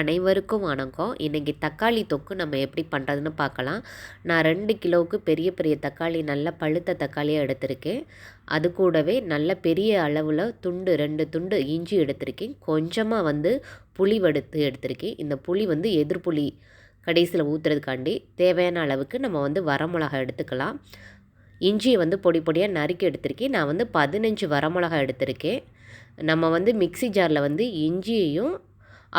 அனைவருக்கும் வணக்கம். இன்றைக்கி தக்காளி தொக்கு நம்ம எப்படி பண்ணுறதுன்னு பார்க்கலாம். நான் ரெண்டு கிலோவுக்கு பெரிய பெரிய தக்காளி நல்ல பழுத்த தக்காளியாக எடுத்திருக்கேன். அது கூடவே நல்ல பெரிய அளவில் துண்டு ரெண்டு துண்டு இஞ்சி எடுத்திருக்கேன். கொஞ்சமாக வந்து புளி வடுத்து எடுத்திருக்கேன். இந்த புளி வந்து எதிர்ப்புளி கடைசியில் ஊற்றுறதுக்காண்டி தேவையான அளவுக்கு நம்ம வந்து வரமிளகா எடுத்துக்கலாம். இஞ்சியை வந்து பொடி பொடியாக நறுக்கி எடுத்திருக்கேன். நான் வந்து பதினஞ்சு வரமிளகா எடுத்திருக்கேன். நம்ம வந்து மிக்சி ஜாரில் வந்து இஞ்சியையும்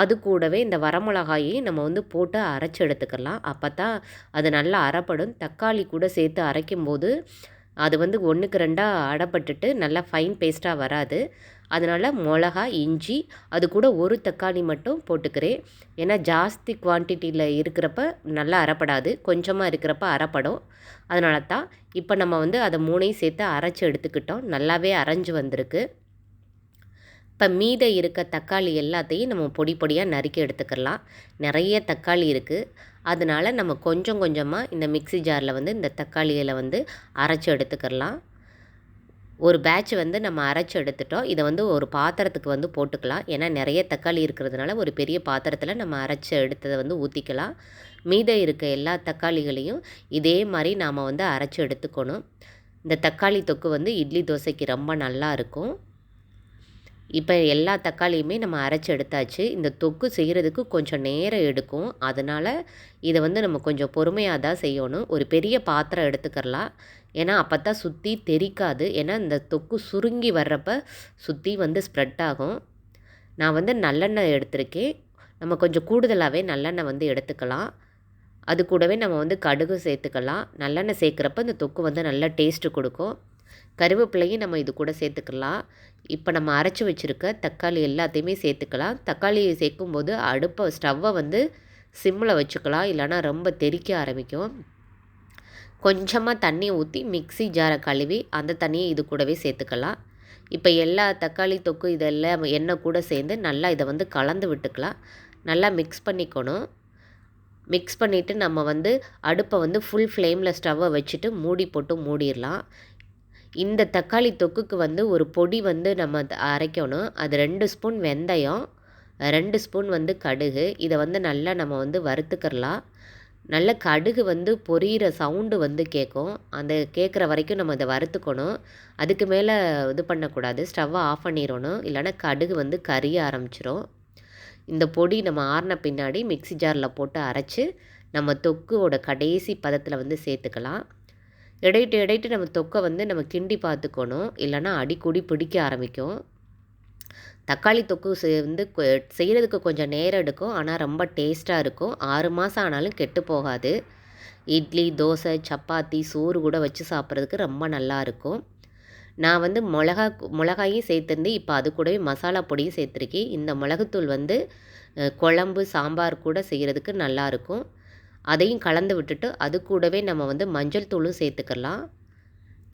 அது கூடவே இந்த வரமிளகாயையும் நம்ம வந்து போட்டு அரைச்சி எடுத்துக்கலாம். அப்போ தான் அது நல்லா அரைப்படும். தக்காளி கூட சேர்த்து அரைக்கும் போது அது வந்து ஒன்றுக்கு ரெண்டாக அடைப்பட்டுட்டு நல்லா ஃபைன் பேஸ்ட்டாக வராது. அதனால் மிளகா இஞ்சி அது கூட ஒரு தக்காளி மட்டும் போட்டுக்கிறேன். ஏன்னா ஜாஸ்தி குவான்டிட்டியில் இருக்கிறப்ப நல்லா அரைப்படாது. கொஞ்சமாக இருக்கிறப்ப அரைப்படும். அதனால தான் இப்போ நம்ம வந்து அதை மூணையும் சேர்த்து அரைச்சி எடுத்துக்கிட்டோம். நல்லாவே அரைஞ்சு வந்திருக்கு. இப்போ மீத இருக்க தக்காளி எல்லாத்தையும் நம்ம பொடி பொடியாக நறுக்கி எடுத்துக்கலாம் நிறைய தக்காளி இருக்குது அதனால் நம்ம கொஞ்சம் கொஞ்சமாக இந்த மிக்சி ஜாரில் வந்து இந்த தக்காளிகளை வந்து அரைச்சி எடுத்துக்கலாம் ஒரு பேட்ச் வந்து நம்ம அரைச்சி எடுத்துட்டோம். இதை வந்து ஒரு பாத்திரத்துக்கு வந்து போட்டுக்கலாம். ஏன்னா நிறைய தக்காளி இருக்கிறதுனால ஒரு பெரிய பாத்திரத்தில் நம்ம அரைச்சி எடுத்ததை வந்து ஊற்றிக்கலாம் மீதை இருக்க எல்லா தக்காளிகளையும் இதே மாதிரி நாம் வந்து அரைச்சி எடுத்துக்கணும். இந்த தக்காளி தொக்கு வந்து இட்லி தோசைக்கு ரொம்ப நல்லா இருக்கும். இப்போ எல்லா தக்காளியுமே நம்ம அரைச்சி எடுத்தாச்சு. இந்த தொக்கு செய்கிறதுக்கு கொஞ்சம் நேரம் எடுக்கும். அதனால் இதை வந்து நம்ம கொஞ்சம் பொறுமையாக தான் செய்யணும். ஒரு பெரிய பாத்திரம் எடுத்துக்கிறலாம். ஏன்னா அப்போ தான் சுற்றி தெரிக்காது. ஏன்னா இந்த தொக்கு சுருங்கி வர்றப்ப சுற்றி வந்து ஸ்ப்ரெட் ஆகும். நான் வந்து நல்லெண்ணெய் எடுத்திருக்கேன். நம்ம கொஞ்சம் கூடுதலாகவே நல்லெண்ணெய் வந்து எடுத்துக்கலாம். அது கூடவே நம்ம வந்து கடுகு சேர்த்துக்கலாம். நல்லெண்ணெய் சேர்க்குறப்ப இந்த தொக்கு வந்து நல்லா டேஸ்ட்டு கொடுக்கும். கருவேப்பிலையும் நம்ம இது கூட சேர்த்துக்கலாம். இப்போ நம்ம அரைச்சி வச்சுருக்க தக்காளி எல்லாத்தையுமே சேர்த்துக்கலாம். தக்காளியை சேர்க்கும்போது அடுப்பை ஸ்டவ்வை வந்து சிம்மில் வச்சுக்கலாம். இல்லைனா ரொம்ப தெறிக்க ஆரம்பிக்கும். கொஞ்சமாக தண்ணி ஊற்றி மிக்சி ஜாரை கழுவி அந்த தண்ணியை இது கூடவே சேர்த்துக்கலாம். இப்போ எல்லா தக்காளி தொக்கு இதெல்லாம் எண்ணெய் கூட சேர்ந்து நல்லா இதை வந்து கலந்து விட்டுக்கலாம். நல்லா மிக்ஸ் பண்ணிக்கணும். மிக்ஸ் பண்ணிவிட்டு நம்ம வந்து அடுப்பை வந்து ஃபுல் ஃப்ளேமில் ஸ்டவ்வை வச்சுட்டு மூடி போட்டு மூடிடலாம். இந்த தக்காளி தொக்குக்கு வந்து ஒரு பொடி வந்து நம்ம அரைக்கணும். அது ரெண்டு ஸ்பூன் வெந்தயம் ரெண்டு ஸ்பூன் வந்து கடுகு. இதை வந்து நல்லா நம்ம வந்து வறுத்துக்கிறலாம். நல்ல கடுகு வந்து பொரியிற சவுண்டு வந்து கேட்கும். அந்த கேட்குற வரைக்கும் நம்ம அதை வறுத்துக்கணும். அதுக்கு மேலே இது பண்ணக்கூடாது. ஸ்டவ்வை ஆஃப் பண்ணிடணும். இல்லைன்னா கடுகு வந்து கரிய ஆரம்பிச்சிரும். இந்த பொடி நம்ம ஆறின பின்னாடி மிக்சி ஜாரில் போட்டு அரைச்சி நம்ம தொக்குவோட கடைசி பதத்தில் வந்து சேர்த்துக்கலாம். இடையிட்டு இடையிட்டு நம்ம தொக்கை வந்து நம்ம கிண்டி பார்த்துக்கணும். இல்லைன்னா அடிக்கூடி பிடிக்க ஆரம்பிக்கும். தக்காளி தொக்கு வந்து செய்கிறதுக்கு கொஞ்சம் நேரம் எடுக்கும். ஆனால் ரொம்ப டேஸ்ட்டாக இருக்கும். ஆறு மாதம் ஆனாலும் கெட்டு போகாது. இட்லி தோசை சப்பாத்தி சோறு கூட வச்சு சாப்பிட்றதுக்கு ரொம்ப நல்லா இருக்கும். நான் வந்து மிளகா மிளகாயும் சேர்த்துருந்து இப்போ அது கூடவே மசாலா பொடியும் சேர்த்துருக்கேன். இந்த மிளகுத்தூள் வந்து குழம்பு சாம்பார் கூட செய்கிறதுக்கு நல்லாயிருக்கும் அதையும் கலந்து விட்டுட்டு அது கூடவே நம்ம வந்து மஞ்சள் தூளும் சேர்த்துக்கலாம்.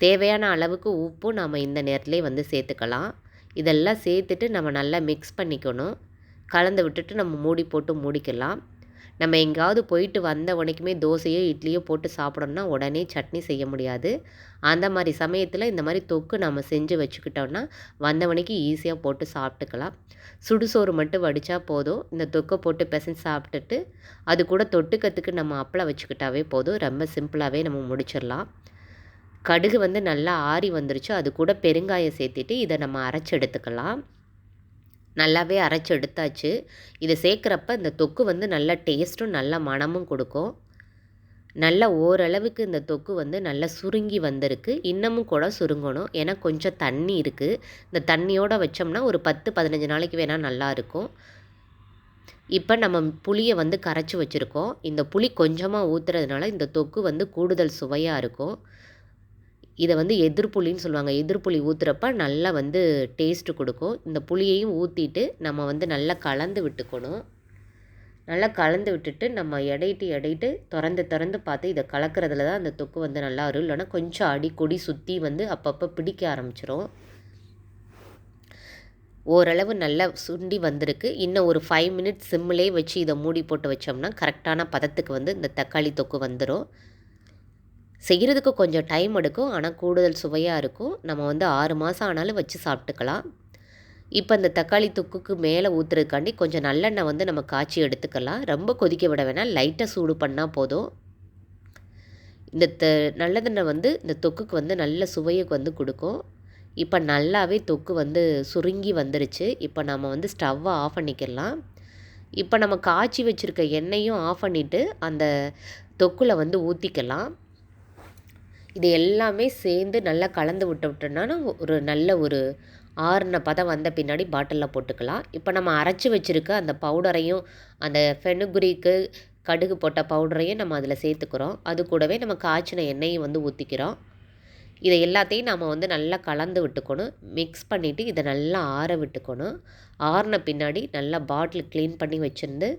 தேவையான அளவுக்கு உப்பும் நம்ம இந்த நேரத்துலேயே வந்து சேர்த்துக்கலாம். இதெல்லாம் சேர்த்துட்டு நம்ம நல்லா மிக்ஸ் பண்ணிக்கணும். கலந்து விட்டுட்டு நம்ம மூடி போட்டு மூடிக்கலாம். நம்ம எங்கேயாவது போயிட்டு வந்த உடனேக்குமே தோசையோ இட்லியோ போட்டு சாப்பிடணும்னா உடனே சட்னி செய்ய முடியாது. அந்த மாதிரி சமயத்தில் இந்த மாதிரி தொக்கு நம்ம செஞ்சு வச்சுக்கிட்டோம்னா வந்தவனைக்கு ஈஸியாக போட்டு சாப்பிட்டுக்கலாம். சுடுசோறு மட்டும் வடித்தா போதும். இந்த தொக்கை போட்டு பிசைஞ்சு சாப்பிட்டுட்டு அது கூட தொட்டுக்கத்துக்கு நம்ம அப்பளம் வச்சுக்கிட்டாவே போதும். ரொம்ப சிம்பிளாகவே நம்ம முடிச்சிடலாம். கடுகு வந்து நல்லா ஆறி வந்துருச்சு. அது கூட பெருங்காயம் சேர்த்துட்டு இதை நம்ம அரைச்சி எடுத்துக்கலாம். நல்லாவே அரைச்சி எடுத்தாச்சு. இதை சேர்க்குறப்ப இந்த தொக்கு வந்து நல்ல டேஸ்ட்டும் நல்ல மணமும் கொடுக்கும். நல்ல ஓரளவுக்கு இந்த தொக்கு வந்து நல்லா சுருங்கி வந்திருக்கு. இன்னமும் கூட சுருங்கணும். ஏன்னா கொஞ்சம் தண்ணி இருக்குது இந்த தண்ணியோடு வச்சோம்னா ஒரு பத்து பதினஞ்சு நாளைக்கு வேணால் நல்லாயிருக்கும் இப்போ நம்ம புளியை வந்து கரைச்சி வச்சுருக்கோம். இந்த புளி கொஞ்சமாக ஊற்றுறதுனால இந்த தொக்கு வந்து கூடுதல் சுவையாக இருக்கும். இதை வந்து எதிர்ப்புளின்னு சொல்லுவாங்க. எதிர்ப்புளி ஊற்றுறப்ப நல்லா வந்து டேஸ்ட்டு கொடுக்கும். இந்த புளியையும் ஊற்றிட்டு நம்ம வந்து நல்லா கலந்து விட்டுக்கணும். நல்லா கலந்து விட்டுட்டு நம்ம எடையிட்டு எடையிட்டு திறந்து திறந்து பார்த்து இதை கலக்கிறதுல தான் அந்த தொக்கு வந்து நல்லா வரும் இல்லைன்னா கொஞ்சம் அடி கொடி சுற்றி வந்து அப்பப்போ பிடிக்க ஆரம்பிச்சிரும். ஓரளவு நல்லா சுண்டி வந்திருக்கு. இன்னும் ஒரு ஃபைவ் மினிட்ஸ் சிம்மிலே வச்சு இதை மூடி போட்டு வச்சோம்னா கரெக்டான பதத்துக்கு வந்து இந்த தக்காளி தொக்கு வந்துடும் செய்கிறதுக்கு கொஞ்சம் டைம் எடுக்கும். ஆனால் கூடுதல் சுவையாக இருக்கும். நம்ம வந்து ஆறு மாதம் ஆனாலும் வச்சு சாப்பிட்டுக்கலாம். இப்போ இந்த தக்காளி தொக்குக்கு மேலே ஊற்றுறதுக்காண்டி கொஞ்சம் நல்லெண்ணெய் வந்து நம்ம காய்ச்சி எடுத்துக்கலாம். ரொம்ப கொதிக்க விட வேணாம். லைட்டாக சூடு பண்ணால் போதும். இந்த த நல்லதெண்ணெய் வந்து இந்த தொக்குக்கு வந்து நல்ல சுவையை வந்து கொடுக்கும். இப்போ நல்லாவே தொக்கு வந்து சுருங்கி வந்துருச்சு. இப்போ நம்ம வந்து ஸ்டவ்வை ஆஃப் பண்ணிக்கலாம். இப்போ நம்ம காய்ச்சி வச்சுருக்க எண்ணெயும் ஆஃப் பண்ணிவிட்டு அந்த தொக்குல வந்து ஊற்றிக்கலாம் இது எல்லாமே சேர்ந்து நல்லா கலந்து விட்டு விட்டோம்னா ஒரு நல்ல ஒரு ஆறுன பதம் வந்த பின்னாடி பாட்டிலில் போட்டுக்கலாம். இப்போ நம்ம அரைச்சி வச்சுருக்க அந்த பவுடரையும் அந்த ஃபெனுகுரிக்கு கடுகு போட்ட பவுடரையும் நம்ம அதில் சேர்த்துக்கிறோம். அது கூடவே நம்ம காய்ச்சின எண்ணெயும் வந்து ஊற்றிக்கிறோம் இதை எல்லாத்தையும் நம்ம வந்து நல்லா கலந்து விட்டுக்கணும். மிக்ஸ் பண்ணிவிட்டு இதை நல்லா ஆற விட்டுக்கணும். ஆறின பின்னாடி நல்லா பாட்டில் க்ளீன் பண்ணி வச்சுருந்து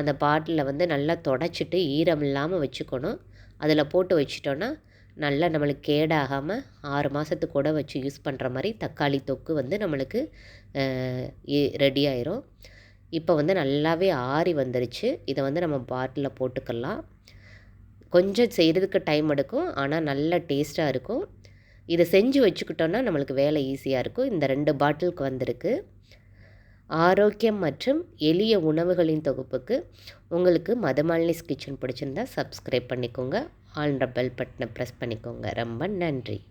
அந்த பாட்டிலில் வந்து நல்லா தொடச்சிட்டு ஈரம் இல்லாமல் வச்சுக்கணும். அதில் போட்டு வச்சிட்டோன்னா நல்லா நம்மளுக்கு கேடாகாமல் ஆறு மாதத்துக்கு கூட வச்சு யூஸ் பண்ணுற மாதிரி தக்காளி தொக்கு வந்து நம்மளுக்கு ரெடி ஆயிரும். இப்போ வந்து நல்லாவே ஆறி வந்துருச்சு. இதை வந்து நம்ம பாட்டிலில் போட்டுக்கலாம். கொஞ்சம் செய்கிறதுக்கு டைம் எடுக்கும். ஆனால் நல்ல டேஸ்ட்டாக இருக்கும். இதை செஞ்சு வச்சுக்கிட்டோன்னா நம்மளுக்கு வேலை ஈஸியாக இருக்கும். இந்த ரெண்டு பாட்டிலுக்கு வந்திருக்கு. ஆரோக்கியம் மற்றும் எளிய உணவுகளின் தொகுப்புக்கு உங்களுக்கு மதமாலினிஸ் கிச்சன் பிடிச்சிருந்தா சப்ஸ்கிரைப் பண்ணிக்கோங்க. ஆல் பெல் பட்டனை ப்ரெஸ் பண்ணிக்கோங்க. ரொம்ப நன்றி.